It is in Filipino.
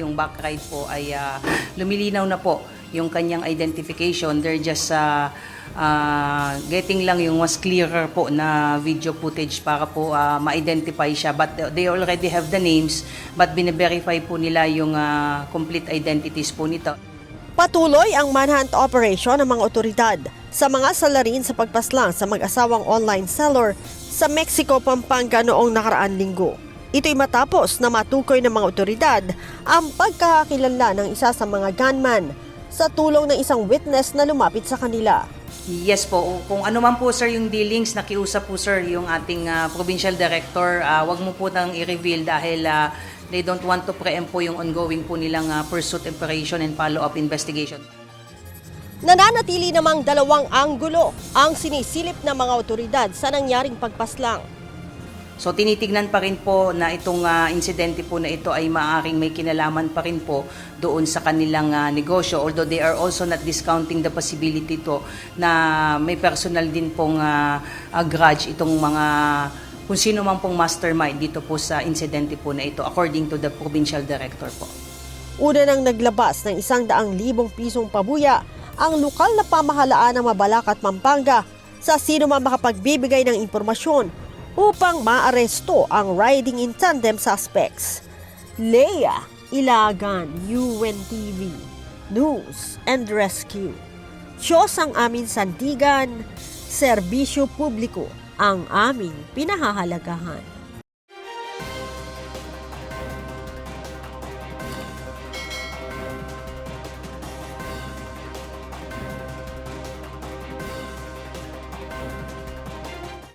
yung back ride po ay ah, lumilinaw na po yung kanyang identification. They're just ah, ah, getting lang yung mas clearer po na video footage para po ah, ma-identify siya. But they already have the names but bine-verify po nila yung ah, complete identities po nito. Patuloy ang manhunt operation ng mga otoridad sa mga salarin sa pagpaslang sa mag-asawang online seller sa Mexico, Pampanga noong nakaraan linggo. Ito'y matapos na matukoy ng mga otoridad ang pagkakakilala ng isa sa mga gunman sa tulong ng isang witness na lumapit sa kanila. Yes po. Kung ano man po sir yung dealings, nakiusap po sir yung ating ah, provincial director. Ah, wag mo po nang i-reveal dahil ah, they don't want to preempt po yung ongoing po nilang ah, pursuit operation and follow-up investigation. Nananatili namang dalawang anggulo ang sinisilip ng mga otoridad sa nangyaring pagpaslang. So tinitignan pa rin po na itong ah, insidente po na ito ay maaring may kinalaman pa rin po doon sa kanilang ah, negosyo although they are also not discounting the possibility to na may personal din pong ah, ah, grudge itong mga kung sino man pong mastermind dito po sa insidente po na ito according to the provincial director po. Una nang naglabas ng isang daang libong pisong pabuya ang lokal na pamahalaan ng Mabalak at Pampanga sa sino man makapagbibigay ng impormasyon upang maaresto ang riding in tandem suspects. Leia Ilagan, UNTV, News and Rescue. Diyos ang aming sandigan, serbisyo publiko ang aming pinahahalagahan.